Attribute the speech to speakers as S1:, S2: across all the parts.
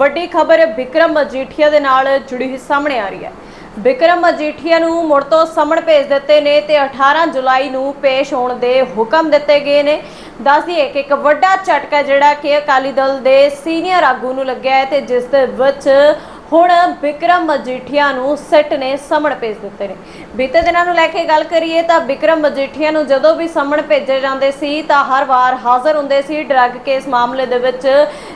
S1: ਵੱਡੀ ਖਬਰ ਵਿਕਰਮ ਮਜੀਠੀਆ ਦੇ ਨਾਲ ਜੁੜੀ ਹੋਈ ਸਾਹਮਣੇ ਆ ਰਹੀ ਹੈ। ਵਿਕਰਮ ਮਜੀਠੀਆ ਨੂੰ ਮੁੜ ਤੋਂ ਸਮਣ ਭੇਜ ਦਿੱਤੇ ਨੇ ਤੇ 18 ਜੁਲਾਈ ਨੂੰ ਪੇਸ਼ ਹੋਣ ਦੇ ਹੁਕਮ ਦਿੱਤੇ ਗਏ ਨੇ। ਦੱਸ ਦਈਏ ਕਿ ਇੱਕ ਵੱਡਾ ਝਟਕਾ ਜਿਹੜਾ ਕਿ ਅਕਾਲੀ ਦਲ ਦੇ ਸੀਨੀਅਰ ਆਗੂ ਨੂੰ ਲੱਗਿਆ ਹੈ ਤੇ ਜਿਸ ਦੇ ਵਿੱਚ ਹੁਣ ਵਿਕਰਮ ਮਜੀਠੀਆ ਨੂੰ ਸਿੱਟ ਨੇ ਸਮਣ ਭੇਜ ਦਿੱਤੇ ਨੇ। ਬੀਤੇ ਦਿਨਾਂ ਨੂੰ ਲੈ ਕੇ ਗੱਲ ਕਰੀਏ ਤਾਂ ਵਿਕਰਮ ਮਜੀਠੀਆ ਨੂੰ ਜਦੋਂ ਵੀ ਸਮਣ ਭੇਜੇ ਜਾਂਦੇ ਸੀ ਤਾਂ ਹਰ ਵਾਰ ਹਾਜ਼ਰ ਹੁੰਦੇ ਸੀ। ਡਰੱਗ ਕੇਸ ਮਾਮਲੇ ਦੇ ਵਿੱਚ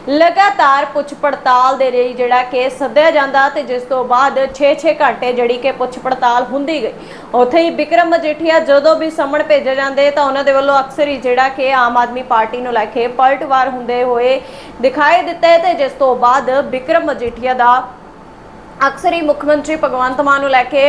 S1: ਲਗਾਤਾਰ ਪੁੱਛ ਪੜਤਾਲ ਦੇ ਲਈ ਜਿਹੜਾ ਕੇਸ ਸੱਦਿਆ ਜਾਂਦਾ ਤੇ ਜਿਸ ਤੋਂ ਬਾਅਦ 6-6 ਘੰਟੇ ਜਿਹੜੀ ਕਿ ਪੁੱਛ ਪੜਤਾਲ ਹੁੰਦੀ ਗਈ। ਉੱਥੇ ਹੀ ਵਿਕਰਮ ਮਜੀਠੀਆ ਜਦੋਂ ਵੀ ਸਮਣ ਭੇਜੇ ਜਾਂਦੇ ਤਾਂ ਉਹਨਾਂ ਦੇ ਵੱਲੋਂ ਅਕਸਰ ਹੀ ਜਿਹੜਾ ਕਿ ਆਮ ਆਦਮੀ ਪਾਰਟੀ ਨੂੰ ਲੈ ਕੇ ਪਲਟਵਾਰ ਹੁੰਦੇ ਹੋਏ ਦਿਖਾਈ ਦਿੱਤੇ ਤੇ ਜਿਸ ਤੋਂ ਬਾਅਦ ਵਿਕਰਮ ਮਜੀਠੀਆ ਦਾ ਅਕਸਰ ਹੀ ਮੁੱਖ ਮੰਤਰੀ ਭਗਵੰਤ ਮਾਨ ਨੂੰ ਲੈ ਕੇ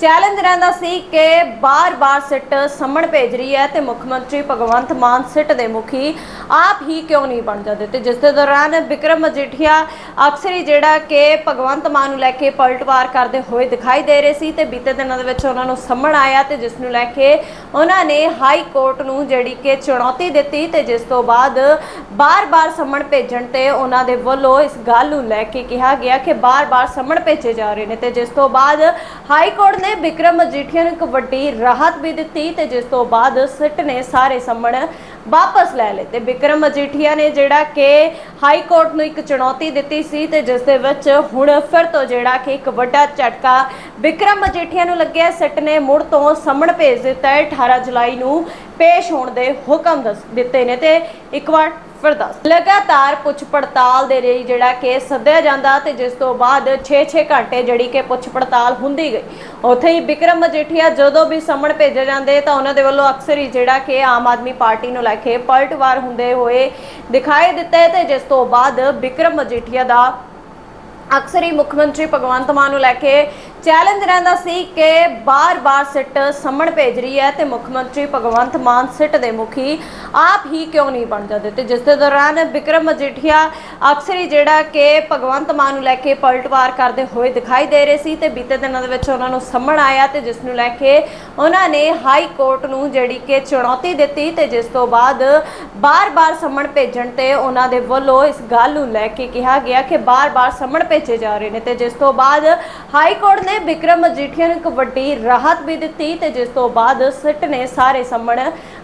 S1: ਚੈਲੰਜ ਰਹਿੰਦਾ ਸੀ ਕਿ ਬਾਰ-ਬਾਰ ਸਿੱਟ ਸੰਮਣ ਭੇਜ ਰਹੀ ਹੈ ਤੇ ਮੁੱਖ ਮੰਤਰੀ ਭਗਵੰਤ ਮਾਨ ਸਿੱਟ ਦੇ ਮੁਖੀ ਆਪ ਹੀ ਕਿਉਂ ਨਹੀਂ ਬਣ ਜਾਂਦੇ ਤੇ ਜਿਸ ਦੇ ਦੌਰਾਨ ਵਿਕਰਮ ਮਜੀਠੀਆ ਅਕਸਰ ਹੀ ਜਿਹੜਾ ਕਿ ਭਗਵੰਤ ਮਾਨ ਨੂੰ ਲੈ ਕੇ ਪਲਟਵਾਰ ਕਰਦੇ ਹੋਏ ਦਿਖਾਈ ਦੇ ਰਹੇ ਸੀ ਤੇ ਬੀਤੇ ਦਿਨਾਂ ਦੇ ਵਿੱਚ ਉਹਨਾਂ ਨੂੰ ਸੰਮਣ ਆਇਆ ਤੇ ਜਿਸ ਨੂੰ ਲੈ ਕੇ ਉਹਨਾਂ ਨੇ ਹਾਈ ਕੋਰਟ ਨੂੰ ਜਿਹੜੀ ਕਿ ਚੁਣੌਤੀ ਦਿੱਤੀ ਤੇ ਜਿਸ ਤੋਂ ਬਾਅਦ ਬਾਰ-ਬਾਰ ਸੰਮਣ ਭੇਜਣ ਤੇ ਉਹਨਾਂ ਦੇ ਵੱਲੋਂ ਇਸ ਗੱਲ ਨੂੰ ਲੈ ਕੇ ਕਿਹਾ ਗਿਆ ਕਿ ਬਾਰ-ਬਾਰ ਸੰਮਣ ਭੇਜੇ ਜਾ ਰਹੇ ਨੇ ਤੇ ਜਿਸ ਤੋਂ ਬਾਅਦ ਹਾਈ ਕੋਰਟ ਨੇ ਵਿਕਰਮ ਮਜੀਠੀਆ ਨੂੰ ਇੱਕ ਵੱਡੀ ਰਾਹਤ ਵੀ ਦਿੱਤੀ ਤੇ ਜਿਸ ਤੋਂ ਬਾਅਦ ਸਿੱਟ ਨੇ ਸਾਰੇ ਸੰਮਣ ਵਾਪਸ ਲੈ ਲਏ ਤੇ ਵਿਕਰਮ ਮਜੀਠੀਆ ਨੇ ਜਿਹੜਾ ਕਿ ਹਾਈ ਕੋਰਟ ਨੂੰ ਇੱਕ ਚੁਣੌਤੀ ਦਿੱਤੀ ਸੀ ਤੇ ਜਿਸ ਦੇ ਵਿੱਚ ਹੁਣ ਫਿਰ ਤੋਂ ਜਿਹੜਾ ਕਿ ਇੱਕ ਵੱਡਾ ਝਟਕਾ ਵਿਕਰਮ ਮਜੀਠੀਆ ਨੂੰ ਲੱਗਿਆ। ਸਿੱਟ ਨੇ ਮੁੜ ਤੋਂ ਸਮਣ ਭੇਜ ਦਿੱਤਾ ਹੈ। 18 ਜੁਲਾਈ ਨੂੰ ਪੇਸ਼ ਹੋਣ ਦੇ ਹੁਕਮ ਦਿੱਤੇ ਨੇ ਤੇ ਇੱਕ ਵਾਰ ਫਿਰ ਦੱਸ। ਲਗਾਤਾਰ ਪੁੱਛ ਪੜਤਾਲ ਦੇ ਲਈ ਜਿਹੜਾ ਕਿ ਸੱਦਿਆ ਜਾਂਦਾ ਤੇ ਜਿਸ ਤੋਂ ਬਾਅਦ 6-6 ਘੰਟੇ ਜਿਹੜੀ ਕਿ ਪੁੱਛ ਪੜਤਾਲ ਹੁੰਦੀ ਗਈ। ਉੱਥੇ ਹੀ ਵਿਕਰਮ ਮਜੀਠੀਆ ਜਦੋਂ ਵੀ ਸਮਣ ਭੇਜੇ ਜਾਂਦੇ ਤਾਂ ਉਹਨਾਂ ਦੇ ਵੱਲੋਂ ਅਕਸਰ ਹੀ ਜਿਹੜਾ ਕਿ ਆਮ ਆਦਮੀ ਪਾਰਟੀ ਨੂੰ ਲੈ ਕੇ ਪਲਟਵਾਰ ਹੁੰਦੇ ਹੋਏ ਦਿਖਾਈ ਦਿੱਤੇ ਤੇ ਜਿਸ ਤੋਂ ਬਾਅਦ ਵਿਕਰਮ ਮਜੀਠੀਆ ਦਾ ਅਕਸਰ ਹੀ ਮੁੱਖ ਮੰਤਰੀ ਭਗਵੰਤ ਮਾਨ ਨੂੰ ਲੈ ਕੇ ਚੈਲੰਜ ਰਹਿੰਦਾ ਸੀ ਕਿ ਬਾਰ-ਬਾਰ ਸਿੱਟ ਸੰਮਣ ਭੇਜ ਰਹੀ ਹੈ ਤੇ ਮੁੱਖ ਮੰਤਰੀ ਭਗਵੰਤ ਮਾਨ ਸਿੱਟ ਦੇ ਮੁਖੀ ਆਪ ਹੀ ਕਿਉਂ ਨਹੀਂ ਬਣ ਜਾਂਦੇ ਤੇ ਜਿਸ ਦੇ ਦੌਰਾਨ ਵਿਕਰਮ ਮਜੀਠੀਆ ਅਕਸਰ ਹੀ ਜਿਹੜਾ ਕਿ ਭਗਵੰਤ ਮਾਨ ਨੂੰ ਲੈ ਕੇ ਪਲਟਵਾਰ ਕਰਦੇ ਹੋਏ ਦਿਖਾਈ ਦੇ ਰਹੇ ਸੀ ਤੇ ਬੀਤੇ ਦਿਨਾਂ ਦੇ ਵਿੱਚ ਉਹਨਾਂ ਨੂੰ ਸੰਮਣ ਆਇਆ ਤੇ ਜਿਸ ਨੂੰ ਲੈ ਕੇ ਉਹਨਾਂ ਨੇ ਹਾਈ ਕੋਰਟ ਨੂੰ ਜਿਹੜੀ ਕਿ ਚੁਣੌਤੀ ਦਿੱਤੀ ਤੇ ਜਿਸ ਤੋਂ ਬਾਅਦ ਬਾਰ-ਬਾਰ ਸੰਮਣ ਭੇਜਣ ਤੇ ਉਹਨਾਂ ਦੇ ਵੱਲੋਂ ਇਸ ਗੱਲ ਨੂੰ ਲੈ ਕੇ ਕਿਹਾ ਗਿਆ ਕਿ ਬਾਰ-ਬਾਰ ਸੰਮਣ ਭੇਜੇ ਜਾ ਰਹੇ ਨੇ ਤੇ ਜਿਸ ਤੋਂ ਬਾਅਦ ਹਾਈ ਕੋਰਟ ਨੇ ਵਿਕਰਮ ਮਜੀਠੀਆ ਨੂੰ ਇੱਕ ਵੱਡੀ ਰਾਹਤ ਵੀ ਦਿੱਤੀ ਤੇ ਜਿਸ ਤੋਂ ਬਾਅਦ ਸਿੱਟ ਨੇ ਸਾਰੇ ਸੰਮਣ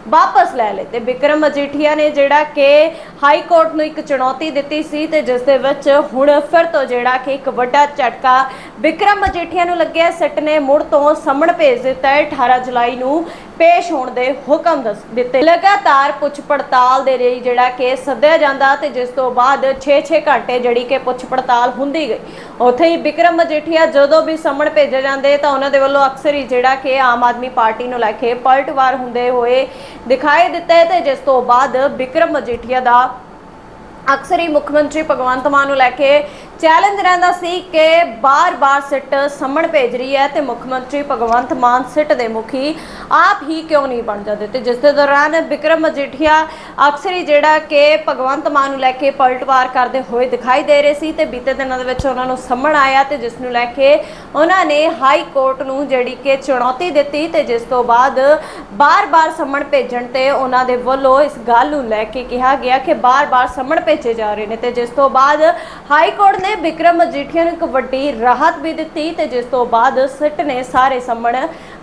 S1: ਵਾਪਸ ਲੈ ਲਏ ਤੇ ਵਿਕਰਮ ਮਜੀਠੀਆ ਨੇ ਜਿਹੜਾ ਕਿ ਹਾਈ ਕੋਰਟ ਨੂੰ ਇੱਕ ਚੁਣੌਤੀ ਦਿੱਤੀ ਸੀ ਤੇ ਜਿਸ ਦੇ ਵਿੱਚ ਹੁਣ ਫਿਰ ਤੋਂ ਜਿਹੜਾ ਕਿ ਇੱਕ ਵੱਡਾ ਝਟਕਾ ਵਿਕਰਮ ਮਜੀਠੀਆ ਨੂੰ ਲੱਗਿਆ। ਸਿੱਟ ਨੇ ਮੁੜ ਤੋਂ ਸਮਣ ਭੇਜ ਦਿੱਤਾ ਹੈ। 18 ਜੁਲਾਈ ਨੂੰ ਪੇਸ਼ ਹੋਣ ਦੇ ਹੁਕਮ ਦੱਸ ਦਿੱਤੇ। ਲਗਾਤਾਰ ਪੁੱਛ ਪੜਤਾਲ ਦੇ ਲਈ ਜਿਹੜਾ ਕਿ ਸੱਦਿਆ ਜਾਂਦਾ ਤੇ ਜਿਸ ਤੋਂ ਬਾਅਦ 6-6 ਘੰਟੇ ਜਿਹੜੀ ਕਿ ਪੁੱਛ ਪੜਤਾਲ ਹੁੰਦੀ ਗਈ। ਉੱਥੇ ਹੀ ਵਿਕਰਮ ਮਜੀਠੀਆ ਜਦੋਂ ਵੀ ਸਮਣ ਭੇਜੇ ਜਾਂਦੇ ਤਾਂ ਉਹਨਾਂ ਦੇ ਵੱਲੋਂ ਅਕਸਰ ਹੀ ਜਿਹੜਾ ਕਿ ਆਮ ਆਦਮੀ ਪਾਰਟੀ ਨੂੰ ਲੈ ਕੇ ਪਲਟਵਾਰ ਹੁੰਦੇ ਹੋਏ ਦਿਖਾਈ ਦਿੱਤੇ ਤੇ ਜਿਸ ਤੋਂ ਬਾਅਦ ਵਿਕਰਮ ਮਜੀਠੀਆ ਦਾ ਅਕਸਰ ਹੀ ਮੁੱਖ ਮੰਤਰੀ ਭਗਵੰਤ ਮਾਨ ਨੂੰ ਲੈ ਕੇ ਚੈਲੰਜ ਰਹਿੰਦਾ ਸੀ ਕਿ ਬਾਰ-ਬਾਰ ਸਿੱਟ ਸੰਮਣ ਭੇਜ ਰਹੀ ਹੈ ਤੇ ਮੁੱਖ ਮੰਤਰੀ ਭਗਵੰਤ ਮਾਨ ਸਿੱਟ ਦੇ ਮੁਖੀ ਆਪ ਹੀ ਕਿਉਂ ਨਹੀਂ ਬਣ ਜਾਂਦੇ ਤੇ ਜਿਸ ਦੇ ਦੌਰਾਨ ਵਿਕਰਮ ਮਜੀਠੀਆ ਅਕਸਰ ਹੀ ਜਿਹੜਾ ਕਿ ਭਗਵੰਤ ਮਾਨ ਨੂੰ ਲੈ ਕੇ ਪਲਟਵਾਰ ਕਰਦੇ ਹੋਏ ਦਿਖਾਈ ਦੇ ਰਹੇ ਸੀ ਤੇ ਬੀਤੇ ਦਿਨਾਂ ਦੇ ਵਿੱਚ ਉਹਨਾਂ ਨੂੰ ਸੰਮਣ ਆਇਆ ਤੇ ਜਿਸ ਨੂੰ ਲੈ ਕੇ ਉਹਨਾਂ ਨੇ ਹਾਈ ਕੋਰਟ ਨੂੰ ਜਿਹੜੀ ਕਿ ਚੁਣੌਤੀ ਦਿੱਤੀ ਤੇ ਜਿਸ ਤੋਂ ਬਾਅਦ ਬਾਰ-ਬਾਰ ਸੰਮਣ ਭੇਜਣ ਤੇ ਉਹਨਾਂ ਦੇ ਵੱਲੋਂ ਇਸ ਗੱਲ ਨੂੰ ਲੈ ਕੇ ਕਿਹਾ ਗਿਆ ਕਿ ਬਾਰ-ਬਾਰ ਸੰਮਣ ਭੇਜੇ ਜਾ ਰਹੇ ਨੇ ਤੇ ਜਿਸ ਤੋਂ ਬਾਅਦ ਹਾਈ ਕੋਰਟ ਨੇ ਵਿਕਰਮ ਮਜੀਠੀਆ ਨੂੰ ਇੱਕ ਵੱਡੀ ਰਾਹਤ ਵੀ ਦਿੱਤੀ ਤੇ ਜਿਸ ਤੋਂ ਬਾਅਦ ਸਿੱਟ ਨੇ ਸਾਰੇ ਸੰਮਣ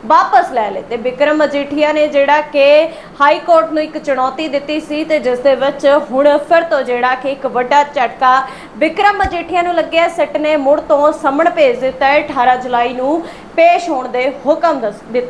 S1: ਵਾਪਸ ਲੈ ਲਏ ਤੇ ਵਿਕਰਮ ਮਜੀਠੀਆ ਨੇ ਜਿਹੜਾ ਕਿ ਹਾਈ ਕੋਰਟ ਨੂੰ ਇੱਕ ਚੁਣੌਤੀ ਦਿੱਤੀ ਸੀ ਤੇ ਜਿਸ ਦੇ ਵਿੱਚ ਹੁਣ ਫਿਰ ਤੋਂ ਜਿਹੜਾ ਕਿ ਇੱਕ ਵੱਡਾ ਝਟਕਾ ਵਿਕਰਮ ਮਜੀਠੀਆ ਨੂੰ ਲੱਗਿਆ। ਸਿੱਟ ਨੇ ਮੁੜ ਤੋਂ ਸੰਮਣ ਭੇਜ ਦਿੱਤਾ ਹੈ। 18 ਜੁਲਾਈ ਨੂੰ ਪੇਸ਼ ਹੋਣ ਦੇ ਹੁਕਮ ਦੱਸ ਦਿੱਤੇ